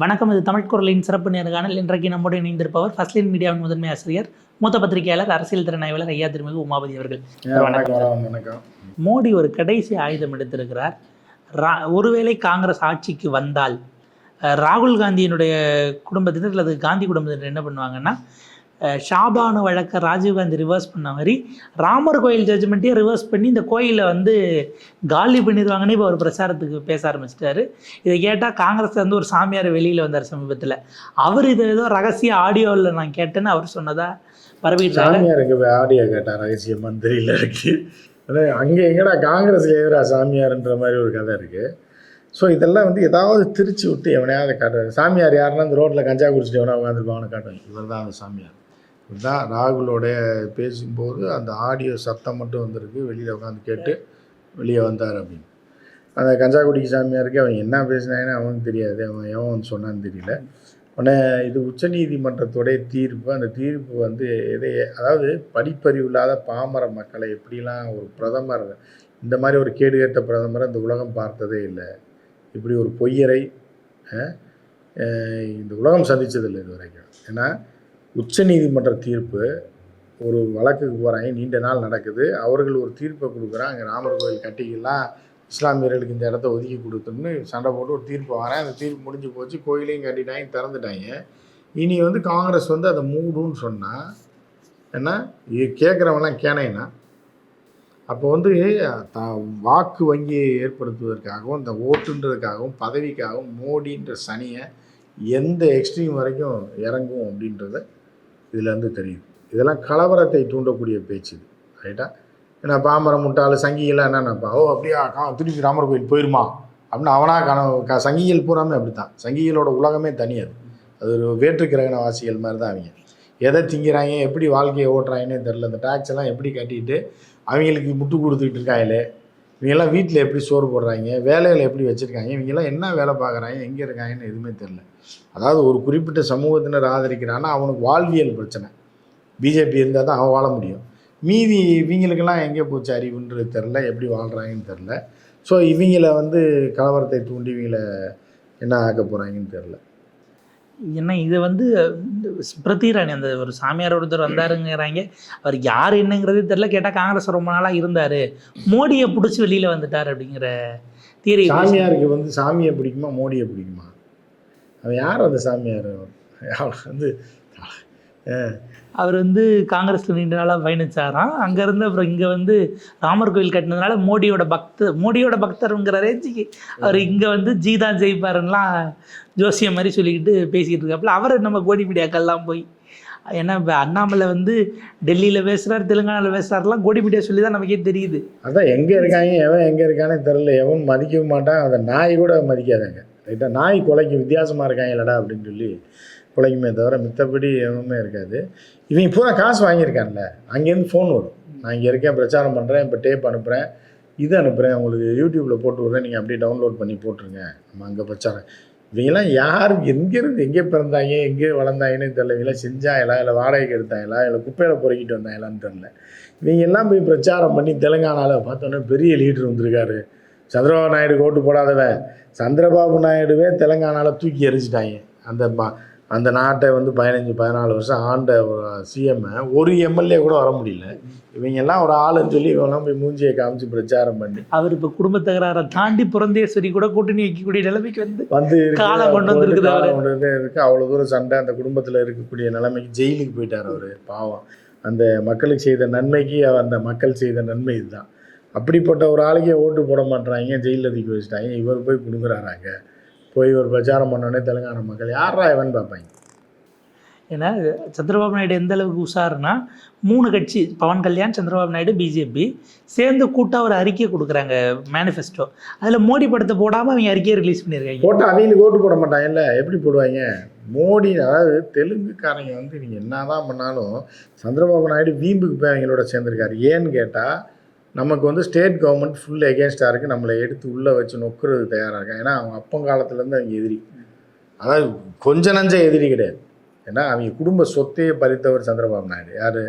வணக்கம் இது தமிழ் குரலின் சிறப்பு நேர்காணல். இன்றைக்கு நம்முடைய இணைந்திருப்பவர் ஃபர்ஸ்ட்லைன் மீடியாவின் முதன்மை ஆசிரியர் மூத்த பத்திரிகையாளர் அரசியல் திறனாய்வாளர் ஐயா திருமிகு உமாபதி அவர்கள். மோடி ஒரு கடைசி ஆயுதம் எடுத்திருக்கிறார். ரா ஒருவேளை காங்கிரஸ் ஆட்சிக்கு வந்தால் ராகுல் காந்தியினுடைய குடும்பத்தினர் அல்லது காந்தி குடும்பத்தினர் என்ன பண்ணுவாங்கன்னா ஷாபானு வழக்கை ராஜீவ்காந்தி ரிவர்ஸ் பண்ண மாதிரி ராமர் கோயில் ஜட்ஜ்மெண்ட்டையும் ரிவர்ஸ் பண்ணி இந்த கோயிலை வந்து காலி பண்ணிடுவாங்கன்னு இப்போ ஒரு பிரச்சாரத்துக்கு பேச ஆரம்பிச்சிட்டாரு. இதை கேட்டால் காங்கிரஸ் வந்து ஒரு சாமியார் வெளியில் வந்தார் சமீபத்தில். அவர் இது ஏதோ ரகசிய ஆடியோவில் நான் கேட்டேன்னு அவர் சொன்னதா பரவிட்டாங்க ஆடியோ கேட்டார் ரகசிய மந்திரியில் இருக்கு. அதான் அங்கே எங்கடா காங்கிரஸ்ல எதிராக சாமியார்ன்ற மாதிரி ஒரு கதை இருக்குது ஸோ இதெல்லாம் வந்து ஏதாவது திருச்சி விட்டு எவனையாவது காட்டுறாரு சாமியார் யாருன்னா இந்த ரோட்டில் கஞ்சா குடிச்சிட்டு எவனா உட்காந்துருப்பாங்கன்னு காட்டுறாங்க இவர் தான் அந்த சாமியார். தான் ராகுலோடைய பேசும்போது அந்த ஆடியோ சத்தம் மட்டும் வந்திருக்கு. வெளியில் உட்காந்து கேட்டு வெளியே வந்தார் அப்படின்னு. அந்த கஞ்சாக்குடிக்கு சாமியாருக்கு அவன் என்ன பேசினான்னு அவனுக்கு தெரியாது. அவன் எவன் சொன்னான்னு தெரியல. உடனே இது உச்சநீதிமன்றத்துடைய தீர்ப்பு. அந்த தீர்ப்பு வந்து எதை அதாவது படிப்பறிவு இல்லாத பாமர மக்களை எப்படிலாம் ஒரு பிரதமர் இந்த மாதிரி ஒரு கேடுகட்ட பிரதமரை இந்த உலகம் பார்த்ததே இல்லை. இப்படி ஒரு பொய்யரை இந்த உலகம் சந்தித்ததில்லை இது வரைக்கும். ஏன்னா உச்சநீதிமன்ற தீர்ப்பு ஒரு வழக்குக்கு போகிறாங்க நீண்ட நாள் நடக்குது. அவர்கள் ஒரு தீர்ப்பை கொடுக்குறாங்க. அங்கே ராமர் கோயில் கட்டிக்கலாம். இஸ்லாமியர்களுக்கு இந்த இடத்த ஒதுக்கி கொடுத்துன்னு சண்டை போட்டு ஒரு தீர்ப்பு வரேன் அந்த தீர்ப்பு முடிஞ்சு போச்சு. கோயிலையும் கட்டிட்டாங்க திறந்துட்டாங்க. இனி வந்து காங்கிரஸ் வந்து அதை மூடுன்னு சொன்னால் என்ன? இது கேட்குறவங்களாம் கேனைனா? அப்போ வந்து த வாக்கு வங்கியை ஏற்படுத்துவதற்காகவும் இந்த ஓட்டுன்றதுக்காகவும் பதவிக்காகவும் மோடின்ற சனியை எந்த எக்ஸ்ட்ரீம் வரைக்கும் இறங்கும் அப்படின்றத இதுலேருந்து தெரியும். இதெல்லாம் கலவரத்தை தூண்டக்கூடிய பேச்சு இது. ரைட்டா ஏன்னா பாமரம் முட்டாள் சங்கிகள்லாம் என்னென்னப்பா? ஓ அப்படியா கா திருப்பி ராமர் கோயில் போயிருமா? அப்படின்னு அவனா கனவு க சங்கிகள் பூராமே அப்படி தான் சங்கிகளோட உலகமே தனி அது. அது ஒரு வேற்று கிரகணவாசிகள் மாதிரி தான் அவங்க. எதை திங்கிறாங்க எப்படி வாழ்க்கையை ஓட்டுறாங்கன்னே தெரில இந்த டேக்ஸ் எல்லாம் எப்படி கட்டிட்டு அவங்களுக்கு முட்டு கொடுத்துக்கிட்டு இருக்காங்களே. இவங்கெல்லாம் வீட்டில் எப்படி சோறு போடுறாங்க? வேலைகளை எப்படி வச்சுருக்காங்க? இவங்கெல்லாம் என்ன வேலை பார்க்குறாங்க? எங்கே இருக்காங்கன்னு எதுவுமே தெரில அதாவது ஒரு குறிப்பிட்ட சமூகத்தினர் ஆதரிக்கிறான்னா அவனுக்கு வாழ்வியல் பிரச்சனை. பிஜேபி இருந்தால் தான் அவன் வாழ முடியும். மீதி இவங்களுக்கெல்லாம் எங்கே போச்சு அறிவுன்றது தெரில எப்படி வாழ்கிறாங்கன்னு தெரில ஸோ இவங்கள வந்து கலவரத்தை தூண்டி இவங்கள என்ன ஆக்க போகிறாங்கன்னு தெரில என்ன இது வந்து இந்த அந்த ஒரு சாமியார் ஒருத்தர் வந்தாருங்கிறாங்க. அவர் யார் என்னங்கிறதே தெரியல. கேட்டால் காங்கிரஸ் ரொம்ப நாளாக இருந்தார். மோடியை பிடிச்சி வெளியில் வந்துட்டார் அப்படிங்கிற தியரி சாமியாருக்கு வந்து சாமியை பிடிக்குமா மோடியை பிடிக்குமா? அவன் யார் அந்த சாமியார்? அவர் வந்து அவர் வந்து காங்கிரஸில் நீண்ட நாளாக பயணிச்சாராம். அங்கேருந்து அப்புறம் இங்கே வந்து ராமர் கோயில் கட்டினதுனால மோடியோட பக்தர் மோடியோட பக்தருங்கிற ரேஞ்சுக்கு அவர் இங்கே வந்து ஜீதான் ஜெயிப்பாருன்னெலாம் ஜோசியம் மாதிரி சொல்லிக்கிட்டு பேசிக்கிட்டு இருக்காப்புல. அவர் நம்ம கோடி மீடியாக்கள்லாம் போய் ஏன்னா இப்போ அண்ணாமலை வந்து டெல்லியில் பேசுகிறார் தெலுங்கானாவில் பேசுகிறாருலாம் கோடி மீடியா சொல்லி தான் நமக்கே தெரியுது. அதான் எங்கே இருக்காங்க எவன் எங்கே இருக்கானே தெரில எவன் மதிக்கவும் மாட்டான். அந்த நாய் கூட மதிக்காதாங்க. ரைட்டா? நாய் கொலைக்கு வித்தியாசமாக இருக்காங்க இல்லடா அப்படின்னு சொல்லி பிழைக்குமே தவிர மித்தபடி எதுவுமே இருக்காது. இவங்க பூரா காசு வாங்கியிருக்கான்ல. அங்கேருந்து ஃபோன் வரும். நான் இங்கே இருக்கேன் பிரச்சாரம் பண்ணுறேன் இப்போ டேப் அனுப்புகிறேன் இது அனுப்புகிறேன் உங்களுக்கு யூடியூப்பில் போட்டு விட்றேன் நீங்கள் அப்படியே டவுன்லோட் பண்ணி போட்டுருங்க. நம்ம அங்கே பிரச்சாரம். இவங்கெல்லாம் யார் எங்கேருந்து எங்கே பிறந்தாங்க எங்கே வளர்ந்தாங்கன்னு தெரில இவங்களாம் செஞ்சாங்களா இல்லை வாடகைக்கு எடுத்தாங்களா இல்லை குப்பையில் பொறுக்கிட்டு வந்தாங்களான்னு தெரில இவங்க எல்லாம் போய் பிரச்சாரம் பண்ணி தெலுங்கானாவில் பார்த்தோன்னே பெரிய லீடர் வந்திருக்காரு. சந்திரபாபு நாயுடு ஓட்டு போடாதவன். சந்திரபாபு நாயுடுவே தெலுங்கானாவில் தூக்கி எரிஞ்சிட்டாங்க. அந்த ம- அந்த நாட்டை வந்து பதினஞ்சு பதினாலு வருஷம் ஆண்ட ஒரு சிஎம் ஒரு எம்எல்ஏ கூட வர முடியல. இவங்க எல்லாம் ஒரு ஆளுன்னு சொல்லி இவங்கெல்லாம் போய் மூஞ்சியை காமிச்சு பிரச்சாரம் பண்ணி. அவர் இப்போ குடும்ப தகராறை தாண்டி புரந்தேஸ்வரி கூட கூட்டணி வைக்கக்கூடிய நிலைமைக்கு வந்து வந்து காலம் கொண்டு வந்திருக்குது வந்து இருக்கு. அவ்வளோ தூரம் சண்டை அந்த குடும்பத்தில் இருக்கக்கூடிய நிலைமைக்கு ஜெயிலுக்கு போயிட்டார் அவர். பாவம். அந்த மக்களுக்கு செய்த நன்மைக்கு அந்த மக்கள் செய்த நன்மை இதுதான். அப்படிப்பட்ட ஒரு ஆளுக்கே ஓட்டு போட மாட்றாங்க ஜெயிலில் தூக்கி வச்சுட்டாங்க. இவர் போய் கொடுக்குறாராங்க போய் ஒரு பிரச்சாரம் பண்ணோடனே தெலுங்கானா மக்கள் யாரா இவன் பார்ப்பாங்க ஏன்னா சந்திரபாபு நாயுடு எந்த அளவுக்கு உஷாருன்னா மூணு கட்சி பவன் கல்யாண் சந்திரபாபு நாயுடு பிஜேபி சேர்ந்து கூட்டாக ஒரு அறிக்கை கொடுக்குறாங்க மேனிஃபெஸ்டோ அதில் மோடி படத்தை போடாமல் அவங்க அறிக்கையை ரிலீஸ் பண்ணியிருக்காங்க. போட்டு அவங்களுக்கு ஓட்டு போட மாட்டாங்கல்ல எப்படி போடுவாங்க? மோடி அதாவது தெலுங்குக்காரங்க வந்து நீங்கள் என்ன தான் பண்ணாலும் சந்திரபாபு நாயுடு வீம்புக்கு போய் அவங்களோட சேர்ந்துருக்காரு. ஏன்னு கேட்டால் நமக்கு வந்து ஸ்டேட் கவர்மெண்ட் ஃபுல் எகேன்ஸ்டாக இருக்குது நம்மளை எடுத்து உள்ளே வச்சு நொக்குறது தயாராக இருக்காங்க. ஏன்னா அவங்க அப்பங்காலத்துலேருந்து அவங்க எதிரி. அதாவது கொஞ்ச நஞ்ச எதிரி கிடையாது. ஏன்னா அவங்க குடும்ப சொத்தையே பறித்தவர் சந்திரபாபு நாயுடு. யார்?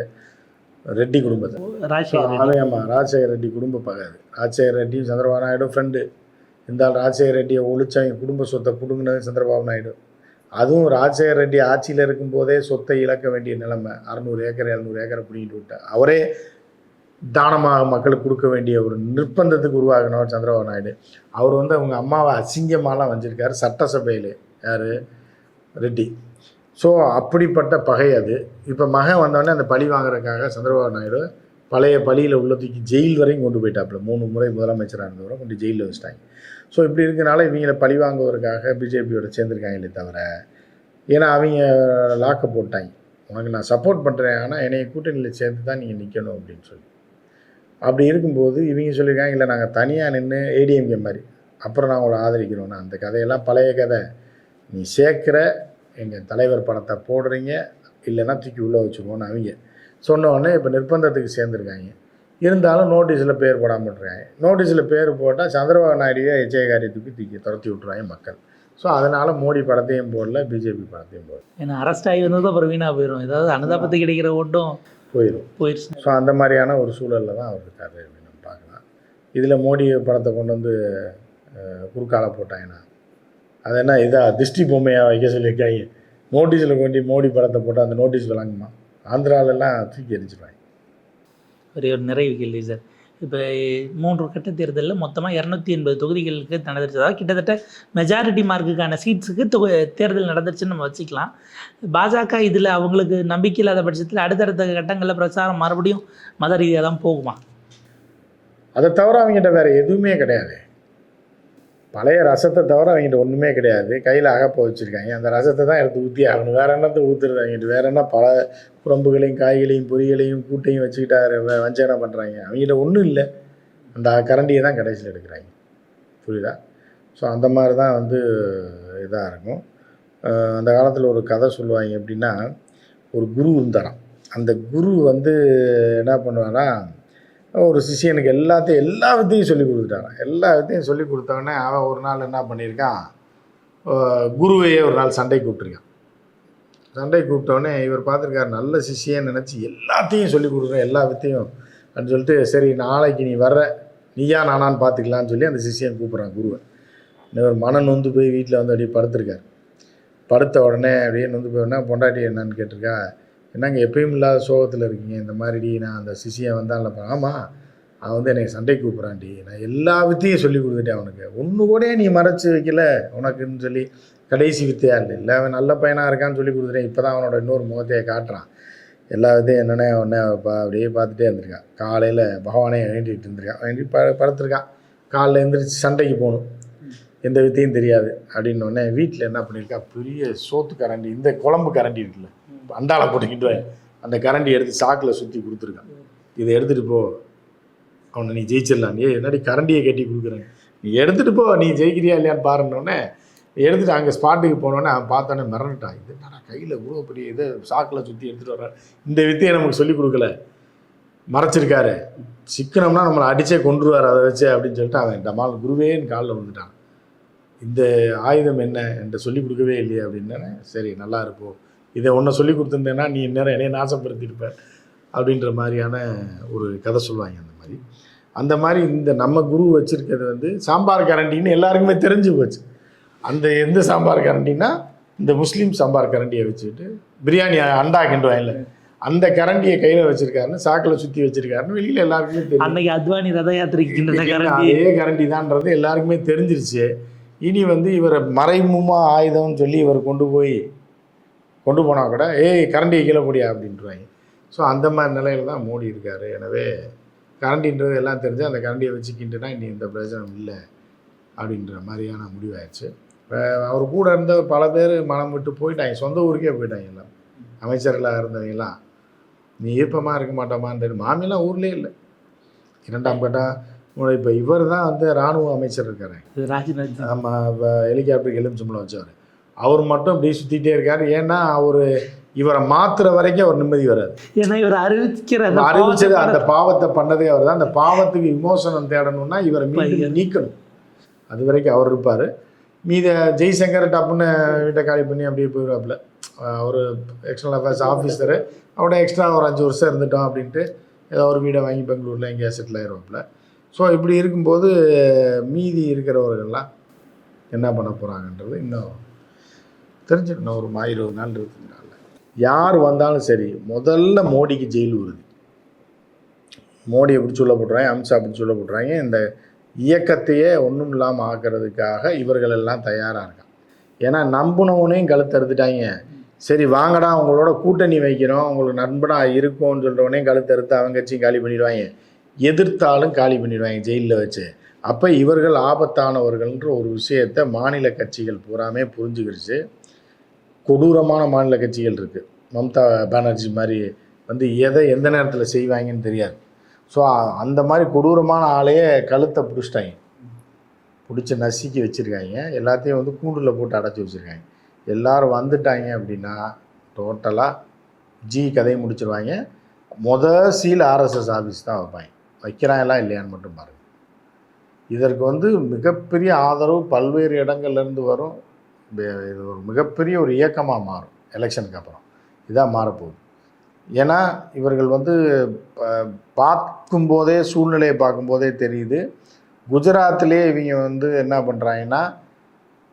ரெட்டி குடும்பத்தை. அவன் ஆமாம் ராஜசேகர் ரெட்டி குடும்ப பகாது ராஜசேகர் ரெட்டி சந்திரபாபு நாயுடு ஃப்ரெண்டு இந்த ஆள் ராஜசேகர் ரெட்டியை ஒழிச்சு அவங்க குடும்ப சொத்தை பிடுங்கினது சந்திரபாபு நாயுடு. அதுவும் ராஜசேகர ரெட்டி ஆட்சியில் இருக்கும்போதே சொத்தை இழக்க வேண்டிய நிலைமை. அறநூறு ஏக்கர் எழுநூறு ஏக்கரை பிடிங்கிட்டு விட்டார் அவரே தானமாக மக்களுக்கு கொடுக்க வேண்டிய ஒரு நிர்பந்தத்துக்கு உருவாகினவர் சந்திரபாபு நாயுடு. அவர் வந்து அவங்க அம்மாவை அசிங்கமாலாம் வஞ்சிருக்காரு சட்டசபையில். யார்? ரெட்டி. ஸோ அப்படிப்பட்ட பகை அது. இப்போ மகன் வந்தோடனே அந்த பழி வாங்குறதுக்காக சந்திரபாபு நாயுடு பழைய பழியில் உள்ள தூக்கி ஜெயில் வரையும் கொண்டு போயிட்டாப்புல. மூணு முறை முதலமைச்சராக இருந்தவரை கொண்டு ஜெயிலில் வச்சுட்டாங்க. ஸோ இப்படி இருக்கனால இவங்களை பழி வாங்குவதற்காக பிஜேபியோட சேர்ந்துருக்காங்களே தவிர ஏன்னா அவங்க லாக்கை போட்டாங்க. உனக்கு நான் சப்போர்ட் பண்ணுறேன் ஆனால் என்னைய கூட்டணியில் சேர்த்து தான் நீங்கள் நிற்கணும் அப்படின்னு சொல்லி. அப்படி இருக்கும்போது இவங்க சொல்லியிருக்காங்க இல்லை நாங்கள் தனியாக நின்று ஏடிஎம்கே மாதிரி. அப்புறம் நான் உங்களை ஆதரிக்கிறோம்னா அந்த கதையெல்லாம் பழைய கதை. நீ சேர்க்குற எங்கள் தலைவர் படத்தை போடுறீங்க இல்லைன்னா தூக்கி உள்ளே வச்சுக்கோன்னு அவங்க சொன்னோடனே இப்போ நிர்பந்தத்துக்கு சேர்ந்துருக்காங்க. இருந்தாலும் நோட்டீஸில் பேர் போடாமல் விட்ருக்காங்க நோட்டீஸில் பேர் போட்டால் சந்திரபாபு நாயுடுவே எச்சயகாரி தூக்கி தூக்கி துரத்தி விட்ருவாங்க மக்கள். ஸோ அதனால் மோடி படத்தையும் போடல பிஜேபி படத்தையும் போடல. ஏன்னா அரெஸ்ட் ஆகி வந்தது அப்புறம் வீணாக போயிடும் ஏதாவது அனுதாபத்துக்கு கிடைக்கிற ஓட்டும் போயிடும் போயிடுச்சு. ஸோ அந்த மாதிரியான ஒரு சூழலில் தான் அவர் இருக்காரு அப்படின்னு நம்ம பார்க்கலாம். இதில் மோடி படத்தை கொண்டு வந்து குறுக்கால போட்டாங்கன்னா அது என்ன இதா திருஷ்டி பொம்மையாக வைக்க சொல்லியிருக்காங்க. நோட்டீஸில் கொண்டு மோடி படத்தை போட்டால் அந்த நோட்டீஸ் விளங்குமா? ஆந்திராவிலலாம் தூக்கி எரிஞ்சிருவாங்க ஒரே ஒரு நிறைவு கேள்வி சார். இப்போ மூன்று கட்ட தேர்தலில் மொத்தமாக இரநூத்தி எண்பது தொகுதிகளுக்கு நடந்துருச்சு அதாவது கிட்டத்தட்ட மெஜாரிட்டி மார்க்குக்கான சீட்ஸுக்கு தொகு தேர்தல் நடந்துருச்சுன்னு நம்ம வச்சுக்கலாம். பாஜக இதில் அவங்களுக்கு நம்பிக்கை இல்லாத பட்சத்தில் அடுத்தடுத்த கட்டங்களில் பிரச்சாரம் மறுபடியும் மத ரீதியாக தான் போகுமா? அதை தவிர அவங்ககிட்ட வேறு எதுவுமே கிடையாது. பழைய ரசத்தை தவிர அவங்ககிட்ட ஒன்றுமே கிடையாது. கையில் அகப்ப வச்சுருக்காங்க. அந்த ரசத்தை தான் எடுத்து ஊற்றி ஆகணும். வேறு என்னத்தை ஊற்றுறது அவங்ககிட்ட வேறு என்ன பல குழம்புகளையும் காய்களையும் பொரியலையும் கூட்டையும் வச்சுக்கிட்டா வ- பண்ணுறாங்க அவங்ககிட்ட ஒன்றும் இல்லை. அந்த கரண்டியை தான் கடைசியில் எடுக்கிறாங்க. புரியுதா? ஸோ அந்த மாதிரி தான் வந்து இதாக இருக்கும். அந்த காலத்தில் ஒரு கதை சொல்லுவாங்க. எப்படின்னா ஒரு குரு இருந்தாராம். அந்த குரு வந்து என்ன பண்ணுவாரா ஒரு சிஷியனுக்கு எல்லாத்தையும் எல்லா வித்தையும் சொல்லி கொடுத்துட்டாங்க. எல்லா வித்தையும் சொல்லி கொடுத்தவொடனே அவன் ஒரு நாள் என்ன பண்ணியிருக்கான்? குருவையே ஒரு நாள் சண்டை கூப்பிட்டுருக்கான். சண்டை கூப்பிட்டோடனே இவர் பார்த்துருக்காரு நல்ல சிஷியன்னு நினச்சி எல்லாத்தையும் சொல்லி கொடுக்குறேன் எல்லா வித்தையும். அப்படின்னு சொல்லிட்டு சரி நாளைக்கு நீ வர்ற நீயா நானான்னு பார்த்துக்கலான்னு சொல்லி அந்த சிஷியன் கூப்பிட்றான் குருவை. இவர் மனன் நொந்து போய் வீட்டில் வந்து அப்படியே படுத்திருக்கார். படுத்த உடனே அப்படியே நொந்து போய் பொண்டாட்டி என்னன்னு கேட்டிருக்கா? என்னங்க எப்பயும் இல்லாத சோகத்தில் இருக்கீங்க இந்த மாதிரிடி நான் அந்த சிஷியன் வந்தான்லப்பா ஆமாம் அவன் வந்து என்னை சண்டை கூப்பிட்றான்டி. நான் எல்லா வித்தையும் சொல்லி கொடுத்துட்டேன் அவனுக்கு. ஒன்று கூட நீ மறைச்சி வைக்கல உனக்குன்னு சொல்லி. கடைசி வித்தையா இல்லை இல்லை அவன் நல்ல பையனாக இருக்கான்னு சொல்லி கொடுத்துட்டேன். இப்போ தான் அவனோட இன்னொரு முகத்தையை காட்டுறான். எல்லா வித்தையும் என்னென்ன உடனே பா அப்படியே பார்த்துட்டே இருந்திருக்கான். காலையில் பகவானே வேண்டிகிட்டு இருந்திருக்கான். வேண்டி ப படுத்திருக்கான். காலைல எழுந்திரிச்சு சண்டைக்கு போகணும். எந்த வித்தையும் தெரியாது. அப்படின்னு உடனே வீட்டில் என்ன பண்ணியிருக்கா? பெரிய சோத்து கரண்டி இந்த குழம்பு கரண்டி இருக்குல்ல. அண்டால போட்டுக்கிட்டு அந்த கரண்டி எடுத்து சாக்கில் சுற்றி கொடுத்துருக்கான். இதை எடுத்துகிட்டு போ. அவனை நீ ஜெயிச்சிடலாம். நீ என்னடி கரண்டியை கட்டி கொடுக்குறேன். நீ எடுத்துகிட்டு போ. நீ ஜெயிக்கிறியா இல்லையான்னு பாருன்னொடனே எடுத்துகிட்டு அங்கே ஸ்பாட்டுக்கு போனோடனே அவன் பார்த்தோன்னே மிரண்டுட்டான். இது என்னடா கையில் இவ்வளோ பெரிய இதை சாக்கில் சுற்றி எடுத்துகிட்டு வர்றேன். இந்த வித்தையை நமக்கு சொல்லிக் கொடுக்கல. மறைச்சிருக்காரு. சிக்கனம்னா நம்மளை அடித்தே கொண்டுருவார் அதை வச்சு அப்படின்னு சொல்லிட்டு அவன் டமால் குருவேன்னு காலில் வந்துட்டான் இந்த ஆயுதம் என்ன? என்கிட்ட சொல்லிக் கொடுக்கவே இல்லையே அப்படின்னே சரி நல்லா இருப்போம். இதை ஒன்று சொல்லி கொடுத்துருந்தேன்னா நீ இந்நேரம் என்னைய நாசப்படுத்தியிருப்ப அப்படின்ற மாதிரியான ஒரு கதை சொல்லுவாங்க அந்த மாதிரி. அந்த மாதிரி இந்த நம்ம குரு வச்சுருக்கிறது வந்து சாம்பார் கரண்டின்னு எல்லாருக்குமே தெரிஞ்சு போச்சு. அந்த எந்த சாம்பார் கரண்டின்னா இந்த முஸ்லீம் சாம்பார் கரண்டியை வச்சுக்கிட்டு பிரியாணி அண்டா கிண்டுவாங்கல்ல அந்த கரண்டியை கையில் வச்சிருக்காருன்னு சாக்கில் சுற்றி வச்சிருக்காருன்னு வெளியில் எல்லாருக்குமே தெரியும். அன்னைக்கு அத்வானி ரத யாத்திரைக்கு அதே கரண்டி. தான்றது எல்லாருக்குமே தெரிஞ்சிருச்சு. இனி வந்து இவரை மறைமுகமா ஆயுதம்னு சொல்லி இவர் கொண்டு போய் கொண்டு போனால் கூட ஏய் கரண்டியை கீழே போடியா? அப்படின்ட்டுருவாங்க ஸோ அந்த மாதிரி நிலையில தான் மோடி இருக்காரு. எனவே கரண்டின்றது எல்லாம் தெரிஞ்சு அந்த கரண்டியை வச்சுக்கிட்டுனா இனி இந்த பிரச்சனை இல்லை அப்படின்ற மாதிரியான முடிவாயிடுச்சு. இப்போ அவர் கூட இருந்த பல பேர் மனம் விட்டு போயிட்டாங்க. சொந்த ஊருக்கே போயிட்டாங்க எல்லாம். அமைச்சர்களாக இருந்தவங்கலாம். நீ ஈர்ப்பமாக இருக்க மாட்டோமான்னு தெரியும் மாமியெல்லாம் ஊர்லேயே இல்லை. இரண்டாம் கட்டம் இப்போ இவர் தான் வந்து இராணுவ அமைச்சர் இருக்காரு. ராஜ்நாத். ஆமாம் இப்போ ஹெலிகாப்டருக்கு எலுமிச்சம்பளம் வச்சவர். அவர் மட்டும் இப்படி சுற்றிட்டே இருக்காரு. ஏன்னா அவர் இவரை மாத்துற வரைக்கும் அவர் நிம்மதி வராது. ஏன்னா இவர் அறிவிக்கிற அறிவிச்சது அந்த பாவத்தை பண்ணதே அவர் தான். அந்த பாவத்துக்கு விமோசனம் தேடணும்னா இவரை மீண்டும் நீக்கணும். அது வரைக்கும் அவர் இருப்பார். மீத ஜெய்சங்கர் டப்புன்னு வீட்டை காலி பண்ணி அப்படியே போயிடுவாப்புல. அவர் எக்ஸ்டர்னல் அஃபேர்ஸ் ஆஃபீஸரு அவட எக்ஸ்ட்ரா ஒரு அஞ்சு வருஷம் இருந்துட்டோம் அப்படின்ட்டு ஏதோ ஒரு வீடை வாங்கி பெங்களூரில் எங்கேயா செட்டில் ஆயிடுவாப்புல ஸோ இப்படி இருக்கும்போது மீதி இருக்கிறவர்கள்லாம் என்ன பண்ண போகிறாங்கன்றது இன்னும் தெரிஞ்சுக்கணும். ஒரு மா- இருபது நாள் இருபத்தஞ்சு நாளில் யார் வந்தாலும் சரி முதல்ல மோடிக்கு ஜெயில் உறுதி. மோடி எப்படி சொல்ல போடுறாங்க அமித்ஷா அப்படின்னு சொல்ல போடுறாங்க இந்த இயக்கத்தையே ஒன்றும் இல்லாமல் ஆக்கிறதுக்காக இவர்கள் எல்லாம் தயாராக இருக்காங்க. ஏன்னா நம்புனவனையும் கழுத்தறுத்துட்டாங்க சரி வாங்கடா அவங்களோட கூட்டணி வைக்கிறோம். உங்களுக்கு நண்பனாக இருக்கோம்னு சொல்கிறவனையும் கழுத்து அறுத்து அவங்க கட்சியும் காலி பண்ணிடுவாங்க. எதிர்த்தாலும் காலி பண்ணிடுவாங்க ஜெயிலில் வச்சு. அப்போ இவர்கள் ஆபத்தானவர்கள்ன்ற ஒரு விஷயத்தை மாநில கட்சிகள் பூராமே புரிஞ்சுக்கிடுச்சு. கொடூரமான மாநில கட்சிகள் இருக்குது மம்தா பானர்ஜி மாதிரி வந்து எதை எந்த நேரத்தில் செய்வாங்கன்னு தெரியாது. ஸோ அந்த மாதிரி கொடூரமான ஆளையே கழுத்தை பிடிச்சிட்டாங்க. பிடிச்சி நசுக்கி வச்சுருக்காங்க. எல்லாத்தையும் வந்து கூண்டில் போட்டு அடைச்சி வச்சுருக்காங்க. எல்லோரும் வந்துட்டாங்க அப்படின்னா டோட்டலாக ஜி கதையை முடிச்சிருவாங்க. மொத சீல் ஆர்எஸ்எஸ் ஆஃபீஸ் தான் வைப்பாங்க. வைக்கிறாங்களா இல்லையான்னு மட்டும் பாருங்கள் இதற்கு வந்து மிகப்பெரிய ஆதரவு பல்வேறு இடங்கள்லேருந்து வரும். இது ஒரு மிகப்பெரிய ஒரு இயக்கமாக மாறும் எலெக்ஷனுக்கு அப்புறம். இதான் மாறப்போகுது. ஏன்னா இவர்கள் வந்து ப- பார்க்கும்போதே சூழ்நிலையை பார்க்கும்போதே தெரியுது குஜராத்திலே இவங்க வந்து என்ன பண்ணுறாங்கன்னா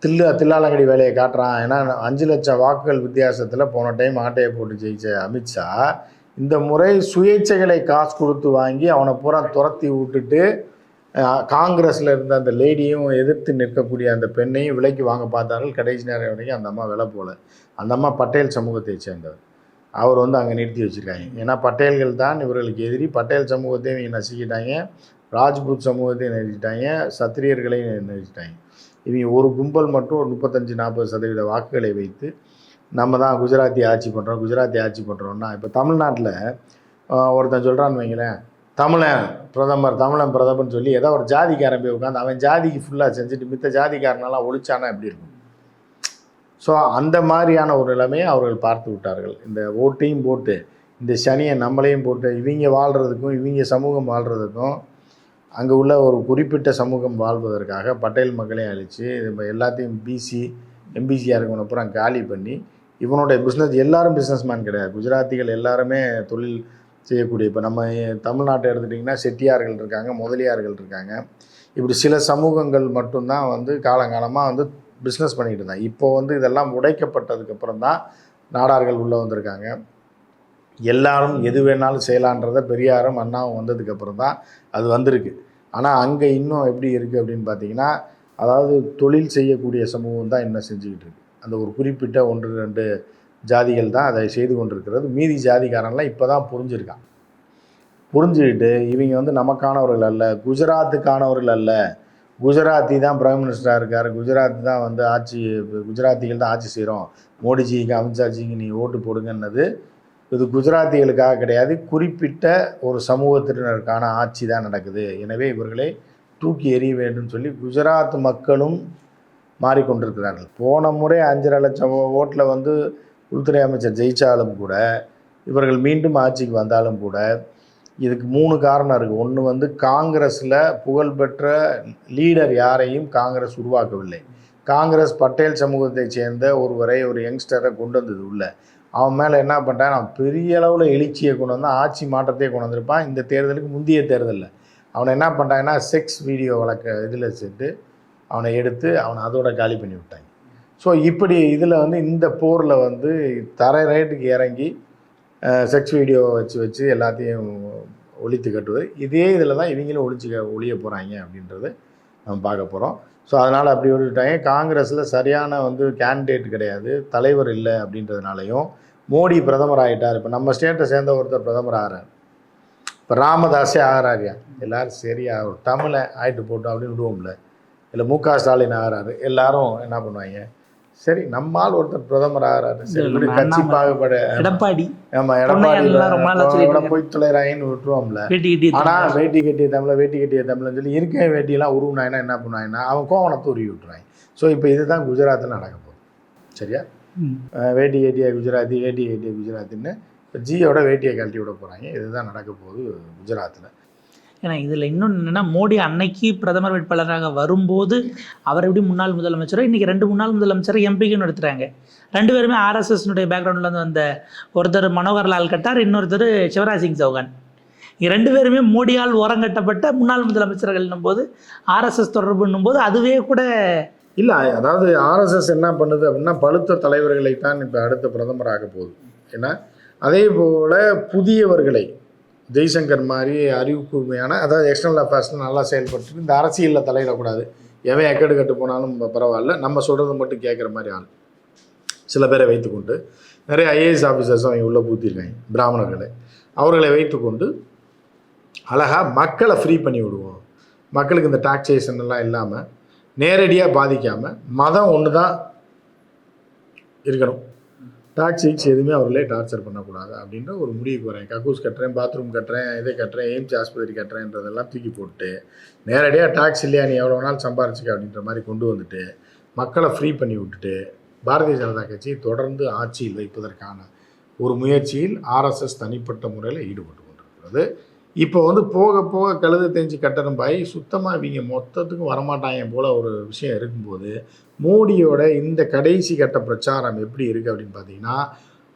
தில்லு தில்லாலங்கடி வேலையை காட்டுறான். ஏன்னா அஞ்சு லட்சம் வாக்குகள் வித்தியாசத்தில் போன டைம் ஆட்டையை போட்டு ஜெயிச்ச அமித்ஷா இந்த முறை சுயேட்சைகளை காசு கொடுத்து வாங்கி அவனை பூரா துரத்தி விட்டுட்டு காங்கிரஸில் இருந்த அந்த லேடியும் எதிர்த்து நிற்கக்கூடிய அந்த பெண்ணையும் விலைக்கு வாங்க பார்த்தார்கள். கடைசி நேரம் வரைக்கும் அந்த அம்மா விலை போகல அந்த அம்மா பட்டேல் சமூகத்தை சேர்ந்தவர். அவர் வந்து அங்கே நிறுத்தி வச்சுருக்காங்க. ஏன்னா பட்டேல்கள் தான் இவர்களுக்கு எதிரி. பட்டேல் சமூகத்தையும் இவங்க நசுக்கிட்டாங்க. ராஜ்பூத் சமூகத்தையும் நெரிச்சிட்டாங்க சத்திரியர்களையும் நெரிச்சிட்டாங்க இவங்க ஒரு கும்பல் மட்டும் ஒரு முப்பத்தஞ்சு நாற்பது சதவீத வாக்குகளை வைத்து நம்ம தான் குஜராத்தி ஆட்சி பண்ணுறோம் குஜராத்தி ஆட்சி பண்ணுறோம்னா இப்போ தமிழ்நாட்டில் ஒருத்தன் சொல்கிறான்னு வைங்களேன். தமிழன் பிரதமர் தமிழன் பிரதமர்னு சொல்லி ஏதோ ஒரு ஜாதிக்காரன் போய் உட்காந்து அவன் ஜாதிக்கு ஃபுல்லாக செஞ்சுட்டு மித்த ஜாதிக்காரனெல்லாம் ஒழிச்சானா எப்படி இருக்கும்? ஸோ அந்த மாதிரியான ஒரு நிலைமையை அவர்கள் பார்த்து விட்டார்கள். இந்த ஓட்டையும் போட்டு இந்த சனியை நம்மளையும் போட்டு இவங்க வாழ்கிறதுக்கும் இவங்க சமூகம் வாழ்கிறதுக்கும் அங்கே உள்ள ஒரு குறிப்பிட்ட சமூகம் வாழ்வதற்காக பட்டேல் மக்களையும் அழித்து இது எல்லாத்தையும் பிசி எம்பிசியாக இருக்கவனை பூரா காலி பண்ணி இவனுடைய பிஸ்னஸ் எல்லாரும் பிஸ்னஸ்மேன் கிடையாது. குஜராத்திகள் எல்லாருமே தொழில் செய்யக்கூடிய இப்போ நம்ம தமிழ்நாட்டை எடுத்துட்டிங்கன்னா செட்டியார்கள் இருக்காங்க முதலியார்கள் இருக்காங்க. இப்படி சில சமூகங்கள் மட்டும்தான் வந்து காலங்காலமாக வந்து பிஸ்னஸ் பண்ணிக்கிட்டு இருந்தாங்க. இப்போ வந்து இதெல்லாம் உடைக்கப்பட்டதுக்கப்புறம் தான் நாடார்கள் உள்ளே வந்திருக்காங்க. எல்லாரும் எது வேணாலும் செய்யலான்றதை பெரியாரும் அண்ணாவும் வந்ததுக்கப்புறம் தான் அது வந்திருக்கு. ஆனால் அங்கே இன்னும் எப்படி இருக்குது அப்படின்னு பார்த்தீங்கன்னா அதாவது தொழில் செய்யக்கூடிய சமூகம் தான் இன்னும் செஞ்சுக்கிட்டு இருக்கு. அந்த ஒரு குறிப்பிட்ட ஒன்று ரெண்டு ஜாதிகள் தான் அதை செய்து கொண்டிருக்கிறது. மீதி ஜாதிக்காரன்லாம் இப்போ தான் புரிஞ்சிருக்கான். புரிஞ்சுக்கிட்டு இவங்க வந்து நமக்கானவர்கள் அல்ல குஜராத்துக்கானவர்கள் அல்ல. குஜராத்தி தான் பிரைம் மினிஸ்டராக இருக்கார். குஜராத் தான் வந்து ஆட்சி குஜராத்திகள் தான் ஆட்சி செய்கிறோம் மோடிஜிக்கு அமித்ஷாஜிக்கு நீ ஓட்டு போடுங்கன்னது இது குஜராத்திகளுக்காக கிடையாது. குறிப்பிட்ட ஒரு சமூகத்தினருக்கான ஆட்சி தான் நடக்குது. எனவே இவர்களை தூக்கி எறிய வேண்டும் சொல்லி குஜராத் மக்களும் மாறிக்கொண்டிருக்கிறார்கள். போன முறை அஞ்சரை லட்சம் ஓட்டில் வந்து உள்துறை அமைச்சர் ஜெயிச்சாலும் கூட இவர்கள் மீண்டும் ஆட்சிக்கு வந்தாலும் கூட இதுக்கு மூணு காரணம் இருக்குது ஒன்று வந்து காங்கிரஸில் புகழ்பெற்ற லீடர் யாரையும் காங்கிரஸ் உருவாக்கவில்லை. காங்கிரஸ் பட்டேல் சமூகத்தைச் சேர்ந்த ஒருவரை ஒரு யங்ஸ்டரை கொண்டு வந்தது உள்ள. அவன் மேலே என்ன பண்ணிட்டான் நான் பெரிய அளவில் எழுச்சியை கொண்டு வந்தால் ஆட்சி மாற்றத்தையே கொண்டு வந்திருப்பான். இந்த தேர்தலுக்கு முந்தைய தேர்தலில். அவனை என்ன பண்ணிட்டாங்கன்னா செக்ஸ் வீடியோ வழக்க இதில் சேர்த்து அவனை எடுத்து அவனை அதோட காலி பண்ணி விட்டாங்க. ஸோ இப்படி இதில் வந்து இந்த போரில் வந்து தரை ரேட்டுக்கு இறங்கி செக்ஸ் வீடியோ வச்சு வச்சு எல்லாத்தையும் ஒழித்து கட்டுவது. இதே இதில் தான் இவங்களும் ஒழிச்சு ஒழிய போகிறாங்க அப்படின்றது நம்ம பார்க்க போகிறோம் ஸோ அதனால் அப்படி விட்டுட்டாங்க காங்கிரஸில் சரியான வந்து கேண்டிடேட் கிடையாது. தலைவர் இல்லை அப்படின்றதுனாலையும் மோடி பிரதமர் ஆகிட்டார் இப்போ நம்ம ஸ்டேட்டை சேர்ந்த ஒருத்தர் பிரதமர் ஆகிறார் இப்போ ராமதாஸே ஆகிறாரியா எல்லாரும் சரியா ஒரு தமிழை ஆயிட்டு போட்டோம் அப்படின்னு விடுவோம்ல. இல்லை மு க ஸ்டாலின் ஆகிறாரு எல்லாரும் என்ன பண்ணுவாங்க? சரி நம்மால் ஒருத்தர் பிரதமர் ஆகிறாரு. சரி கட்சி. பாகுபாடு எடப்பாடி. ஆமா எடப்பாடி போய் தொலைறாயின்னு விட்டுருவோம்ல. ஆனா வேட்டி கட்டிய தமிழ வேட்டி கட்டிய தமிழ்னு சொல்லி இருக்க வேட்டியெல்லாம் உருவினாங்கன்னா என்ன பண்ணுவாங்கன்னா அவன் கோவணத்தை உருவி விட்டுறாங்க ஸோ இப்போ இதுதான் குஜராத்தில் நடக்க போகுது. சரியா? வேட்டி கட்டிய குஜராத்தி வேட்டி கட்டிய குஜராத்தின்னு இப்போ ஜியோட வேட்டியை கழட்டி விட போகிறாங்க இதுதான் நடக்க போகுது குஜராத்தில் ஏன்னா இதில் இன்னொன்று என்னென்னா மோடி அன்னைக்கு பிரதமர் வேட்பாளராக வரும்போது அவர் எப்படி முன்னாள் முதலமைச்சரோ இன்றைக்கி ரெண்டு முன்னாள் முதலமைச்சரை எம்பிக்குன்னு எடுத்துகிறாங்க ரெண்டு பேருமே ஆர்எஸ்எஸ்னுடைய பேக்ரவுண்ட்லேருந்து வந்த ஒருத்தர் மனோகர் லால் கட்டார் இன்னொருத்தர் சிவராஜ் சிங் சௌகான். ரெண்டு பேருமே மோடியால் ஓரங்கட்டப்பட்ட முன்னாள் முதலமைச்சர்கள்னும் போது ஆர்எஸ்எஸ் தொடர்புன்னும் போது அதுவே கூட இல்லை அதாவது ஆர்எஸ்எஸ் என்ன பண்ணுது அப்படின்னா பழுத்த தலைவர்களை தான் இப்போ அடுத்த பிரதமராக போகுது. ஏன்னா அதே போல் புதியவர்களை ஜெய்சங்கர் மாதிரி அறிவு கூர்மையான அதாவது எக்ஸ்டர்னல் அஃபேர்ஸில் நல்லா செயல்பட்டு இந்த அரசியலில் தலையிடக்கூடாது. எவன் எக்கடு கட்டு போனாலும் பரவாயில்ல. நம்ம சொல்கிறது மட்டும் கேட்குற மாதிரி ஆள். சில பேரை வைத்துக்கொண்டு நிறைய ஐஏஎஸ் ஆஃபீஸர்ஸும் அவங்க உள்ளே பூத்திருக்காங்க பிராமணர்களை. அவர்களை வைத்துக்கொண்டு அழகாக மக்களை ஃப்ரீ பண்ணி விடுவோம். மக்களுக்கு இந்த டாக்ஸேஷன் எல்லாம் இல்லாமல் நேரடியாக பாதிக்காமல் மதம் ஒன்று தான் இருக்கணும். டாக்ஸிக்ஸ் எதுவுமே அவர்களே டார்ச்சர் பண்ணக்கூடாது அப்படின்ற ஒரு முடிவுக்கு வரேன். கக்கூஸ் கட்டுறேன் பாத்ரூம் கட்டுறேன் இதை கட்டுறேன் எய்ம்ஸ் ஆஸ்பத்திரி கட்டுறேன்றதெல்லாம் தூக்கி போட்டு நேரடியாக டாக்ஸ் இல்லையா நீ எவ்வளோ நாள் சம்பாரிச்சிக்க அப்படின்ற மாதிரி கொண்டு வந்துட்டு மக்களை ஃப்ரீ பண்ணி விட்டுட்டு பாரதிய ஜனதா கட்சி தொடர்ந்து ஆட்சியில் வைப்பதற்கான ஒரு முயற்சியில் ஆர்எஸ்எஸ் தனிப்பட்ட முறையில் ஈடுபட்டு கொண்டிருக்கிறது. இப்போ வந்து போக போக கழுத தேஞ்சு கட்டணம் பாய் சுத்தமாக இவங்க மொத்தத்துக்கும் வரமாட்டாங்க போல் ஒரு விஷயம் இருக்கும்போது மோடியோட இந்த கடைசி கட்ட பிரச்சாரம் எப்படி இருக்குது அப்படின்னு பார்த்தீங்கன்னா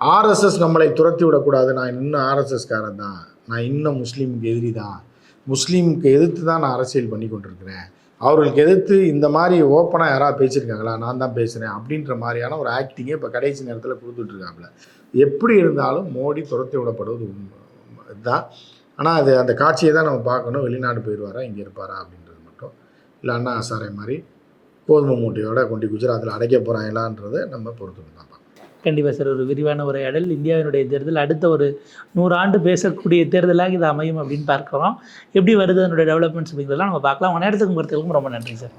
ஆர்எஸ்எஸ் நம்மளை துரத்தி விடக்கூடாது. நான் இன்னும் ஆர்எஸ்எஸ்காரன் தான். நான் இன்னும் முஸ்லீமுக்கு எதிரி தான். முஸ்லீமுக்கு எதிர்த்து தான் நான் அரசியல் பண்ணி கொண்டிருக்கிறேன். அவர்களுக்கு எதிர்த்து இந்த மாதிரி ஓப்பனாக யாராவது பேசியிருக்காங்களா? நான் தான் பேசுகிறேன் அப்படின்ற மாதிரியான ஒரு ஆக்டிங்கே இப்போ கடைசி நேரத்தில் கொடுத்துட்ருக்காப்புல எப்படி இருந்தாலும் மோடி துரத்தி விடப்படுவது இதுதான். ஆனால் அது அந்த காட்சியை தான் நம்ம பார்க்கணும். வெளிநாடு போயிடுவாரா இங்கே இருப்பாரா அப்படின்றது மட்டும். இல்லை அண்ணா அசாரை மாதிரி கோதுமை மூட்டையோட கொண்டு குஜராத்தில் அடைக்க போகிறாங்களான்றதை நம்ம பொறுத்து தான் கண்டிப்பாக சார். ஒரு விரிவான உரையாடல். இந்தியாவினுடைய தேர்தல் அடுத்த ஒரு நூறு ஆண்டு பேசக்கூடிய தேர்தலாக இது அமையும் அப்படின்னு பார்க்குறோம். எப்படி வருது அதனுடைய டெவலப்மெண்ட்ஸ் அப்படிங்கிறதெல்லாம் நம்ம பார்க்கலாம். உங்கள் நேரத்துக்கு பொறுத்தவரைக்கும் ரொம்ப நன்றி சார்.